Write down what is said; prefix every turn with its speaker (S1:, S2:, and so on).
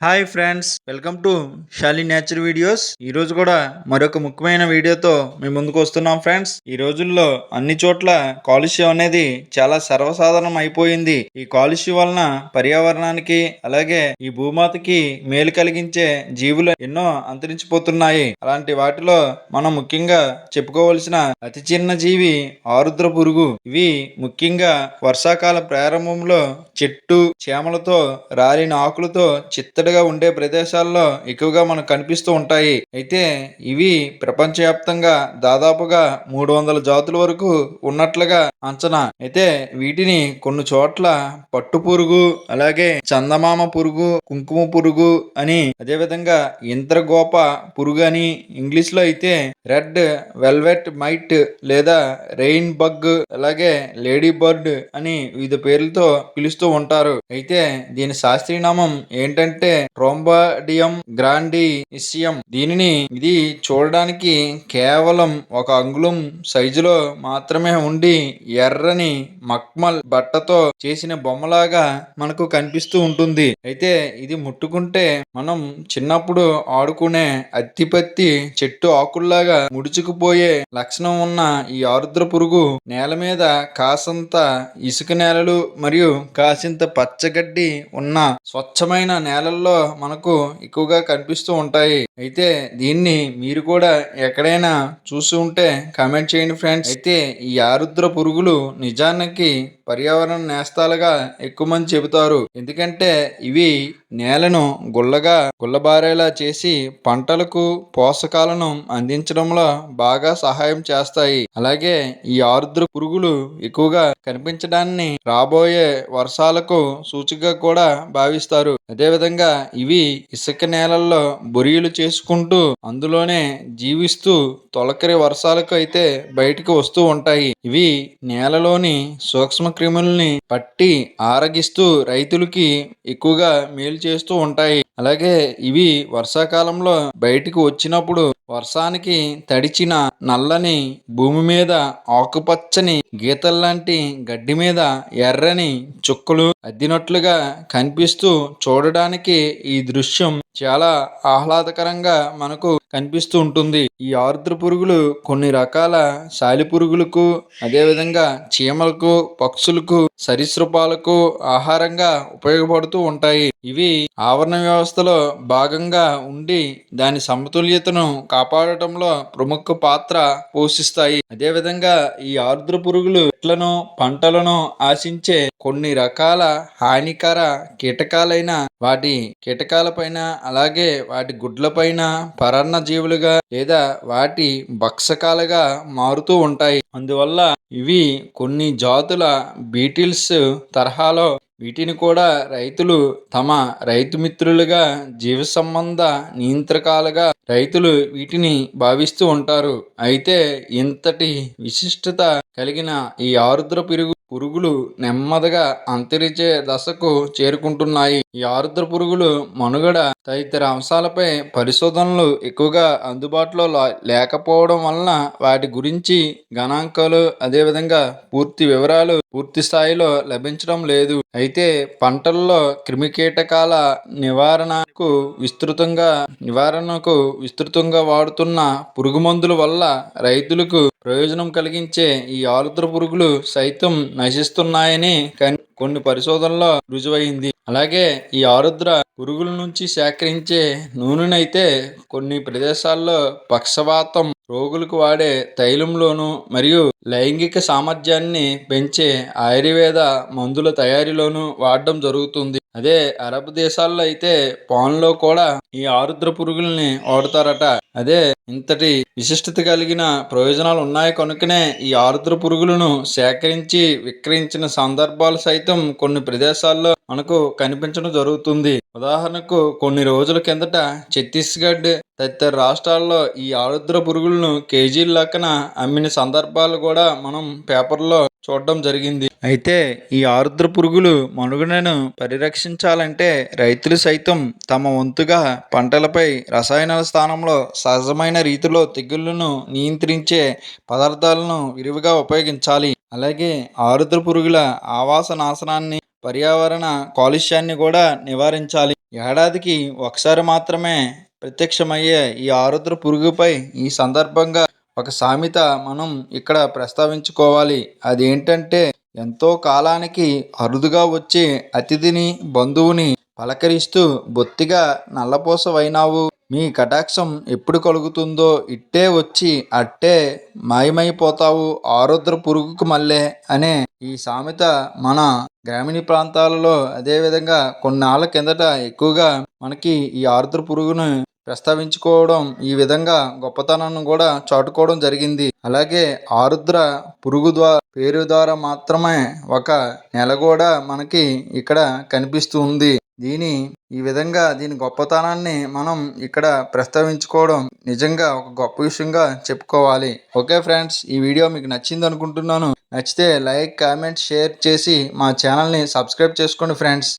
S1: Hi friends welcome to Shali nature videos ఈ రోజు కూడా మరొక ముఖ్యమైన వీడియోతో మేము ముందుకు వస్తున్నాం ఫ్రెండ్స్ ఈ రోజుల్లో అన్ని చోట్ల కాలుష్యం అనేది చాలా సర్వసాధారణం అయిపోయింది. ఈ కాలుష్యం వలన పర్యావరణానికి అలాగే ఈ భూమాతకి మేలు కలిగించే జీవులు ఎన్నో అంతరించిపోతున్నాయి. అలాంటి వాటిలో మనం ముఖ్యంగా చెప్పుకోవలసిన అతి చిన్న జీవి ఆరుద్ర పురుగు. ఇవి ముఖ్యంగా వర్షాకాల ప్రారంభంలో చెట్టు చేమలతో రాలిన ఆకులతో చిత్తడిగా ఉండే ప్రదేశాల్లో ఎక్కువగా మనకు కనిపిస్తూ ఉంటాయి. అయితే ఇవి ప్రపంచవ్యాప్తంగా దాదాపుగా మూడు వందల జాతుల వరకు ఉన్నట్లుగా అంచనా. అయితే వీటిని కొన్ని చోట్ల పట్టు పురుగు అలాగే చందమామ పురుగు కుంకుమ పురుగు అని అదేవిధంగా ఇంద్రగోప పురుగు అని ఇంగ్లీష్లో అయితే రెడ్ వెల్వెట్ మైట్ లేదా రెయిన్ బగ్ అలాగే లేడీ బర్డ్ అని వివిధ పేర్లతో పిలుస్తూ ఉంటారు. అయితే దీని శాస్త్రీయ నామం ఏంటంటే ట్రోంబాడియం గ్రాండి ఇసియం. దీనిని ఇది చూడడానికి కేవలం ఒక అంగుళం సైజులో మాత్రమే ఉండి ఎర్రని మక్మల్ బట్టతో చేసిన బొమ్మలాగా మనకు కనిపిస్తూ ఉంటుంది. అయితే ఇది ముట్టుకుంటే మనం చిన్నప్పుడు ఆడుకునే అత్తిపత్తి చెట్టు ఆకుల్లాగా ముడుచుకుపోయే లక్షణం ఉన్న ఈ ఆరుద్ర పురుగు నేల మీద కాసంత ఇసుక నేలలు మరియు కాసింత పచ్చగడ్డి ఉన్న స్వచ్ఛమైన నేలల్లో మనకు ఎక్కువగా కనిపిస్తూ ఉంటాయి. అయితే దీన్ని మీరు కూడా ఎక్కడైనా చూసి ఉంటే కామెంట్ చేయండి ఫ్రెండ్స్ అయితే ఈ ఆరుద్ర పురుగులు నిజానికి పర్యావరణ నేస్తాలుగా ఎక్కువ మంది చెబుతారు. ఎందుకంటే ఇవి నేలను గుల్లగా గుల్లబారేలా చేసి పంటలకు పోషకాలను అందించడంలో బాగా సహాయం చేస్తాయి. అలాగే ఈ ఆరుద్ర పురుగులు ఎక్కువగా కనిపించడాన్ని రాబోయే వర్షాలకు సూచికగా కూడా భావిస్తారు. అదేవిధంగా ఇవి ఇసుక నేలల్లో బొరియలు చేసుకుంటూ అందులోనే జీవిస్తూ తొలకరి వర్షాలకు అయితే బయటికి వస్తూ ఉంటాయి. ఇవి నేలలోని సూక్ష్మ క్రిముల్ని పట్టి ఆరగిస్తూ రైతులకి ఎక్కువగా మేలు చేస్తూ ఉంటాయి. అలాగే ఇవి వర్షాకాలంలో బయటికి వచ్చినప్పుడు వర్షానికి తడిచిన నల్లని భూమి మీద ఆకుపచ్చని గీతల్లాంటి గడ్డి మీద ఎర్రని చుక్కలు అద్దినట్లుగా కనిపిస్తూ చూడడానికి ఈ దృశ్యం చాలా ఆహ్లాదకరంగా మనకు కనిపిస్తూ ఉంటుంది. ఈ ఆరుద్ర పురుగులు కొన్ని రకాల సాలి పురుగులకు అదేవిధంగా చీమలకు పక్షులకు సరీసృపాలకు ఆహారంగా ఉపయోగపడుతూ ఉంటాయి. ఇవి ఆవరణ వ్యవస్థలో భాగంగా ఉండి దాని సమతుల్యతను కాపాడటంలో ప్రముఖ పాత్ర పోషిస్తాయి. అదేవిధంగా ఈ ఆరుద్ర పురుగులు చెట్లను పంటలను ఆశించే కొన్ని రకాల హానికర కీటకాలైన వాటి కీటకాలపైన అలాగే వాటి గుడ్లపైన పరాన్న జీవులుగా లేదా వాటి భక్షకాలుగా మారుతూ ఉంటాయి. అందువల్ల ఇవి కొన్ని జాతుల బీటిల్స్ తరహాలో వీటిని కూడా రైతులు తమ రైతు మిత్రులుగా జీవ సంబంధ నియంత్రకాలుగా రైతులు వీటిని భావిస్తూ ఉంటారు. అయితే ఇంతటి విశిష్టత కలిగిన ఈ ఆరుద్ర పిరుగు పురుగులు నెమ్మదిగా అంతరించే దశకు చేరుకుంటున్నాయి. ఈ ఆరుద్ర పురుగులు మనుగడ తదితర అంశాలపై పరిశోధనలు ఎక్కువగా అందుబాటులో లేకపోవడం వలన వాటి గురించి గణాంకాలు అదేవిధంగా పూర్తి వివరాలు పూర్తి స్థాయిలో లభించడం లేదు. అయితే పంటల్లో క్రిమికీటకాల నివారణకు విస్తృతంగా నివారణకు విస్తృతంగా వాడుతున్న పురుగు మందుల వల్ల రైతులకు ప్రయోజనం కలిగించే ఈ ఆరుద్ర పురుగులు సైతం నశిస్తున్నాయని కొన్ని పరిశోధనల్లో రుజువైంది. అలాగే ఈ ఆరుద్ర పురుగుల నుంచి సేకరించే నూనెనైతే కొన్ని ప్రదేశాల్లో పక్షవాతం రోగులకు వాడే తైలంలోను మరియు లైంగిక సామర్థ్యాన్ని పెంచే ఆయుర్వేద మందుల తయారీలోనూ వాడడం జరుగుతుంది. అదే అరబ్ దేశాల్లో అయితే పాన్లో కూడా ఈ ఆరుద్ర పురుగుల్ని వాడతారట. అదే ఇంతటి విశిష్టత కలిగిన ప్రయోజనాలు ఉన్నాయి కనుకనే ఈ ఆరుద్ర పురుగులను సేకరించి విక్రయించిన సందర్భాలు సైతం కొన్ని ప్రదేశాల్లో మనకు కనిపించడం జరుగుతుంది. ఉదాహరణకు కొన్ని రోజుల కిందట ఛత్తీస్గఢ్ తదితర రాష్ట్రాల్లో ఈ ఆరుద్ర పురుగులను కేజీల లెక్కన అమ్మిన సందర్భాలు కూడా మనం పేపర్లో చూడడం జరిగింది. అయితే ఈ ఆరుద్ర పురుగులు మనుగడను పరిరక్షించాలంటే రైతులు సైతం తమ వంతుగా పంటలపై రసాయనాల స్థానంలో సహజమైన రీతిలో తెగుళ్ళను నియంత్రించే పదార్థాలను విరివిగా ఉపయోగించాలి. అలాగే ఆరుద్ర పురుగుల ఆవాస నాశనాన్ని పర్యావరణ కాలుష్యాన్ని కూడా నివారించాలి. ఏడాదికి ఒకసారి మాత్రమే ప్రత్యక్షమయ్యే ఈ ఆరుద్ర పురుగుపై ఈ సందర్భంగా ఒక సామెత మనం ఇక్కడ ప్రస్తావించుకోవాలి. అదేంటంటే ఎంతో కాలానికి అరుదుగా వచ్చే అతిథిని బంధువుని పలకరిస్తూ బొత్తిగా నల్లపూసవైనావు. మీ కటాక్షం ఎప్పుడు కలుగుతుందో ఇట్టే వచ్చి అట్టే మాయమైపోతావు ఆరుద్ర పురుగుకు మల్లే అనే ఈ సామెత మన గ్రామీణ ప్రాంతాలలో అదేవిధంగా కొన్నాళ్ళ కిందట ఎక్కువగా మనకి ఈ ఆరుద్ర పురుగును ప్రస్తావించుకోవడం ఈ విధంగా గొప్పతనాన్ని కూడా చాటుకోవడం జరిగింది. అలాగే ఆరుద్ర పురుగు ద్వారా పేరు ద్వారా మాత్రమే ఒక నెల కూడా మనకి ఇక్కడ కనిపిస్తూ ఉంది. దీని ఈ విధంగా దీని గొప్పతనాన్ని మనం ఇక్కడ ప్రస్తావించుకోవడం నిజంగా ఒక గొప్ప విషయంగా చెప్పుకోవాలి. ఓకే ఫ్రెండ్స్ ఈ వీడియో మీకు నచ్చింది అనుకుంటున్నాను. నచ్చితే లైక్ కామెంట్ షేర్ చేసి మా ఛానల్ని సబ్స్క్రైబ్ చేసుకోండి ఫ్రెండ్స్.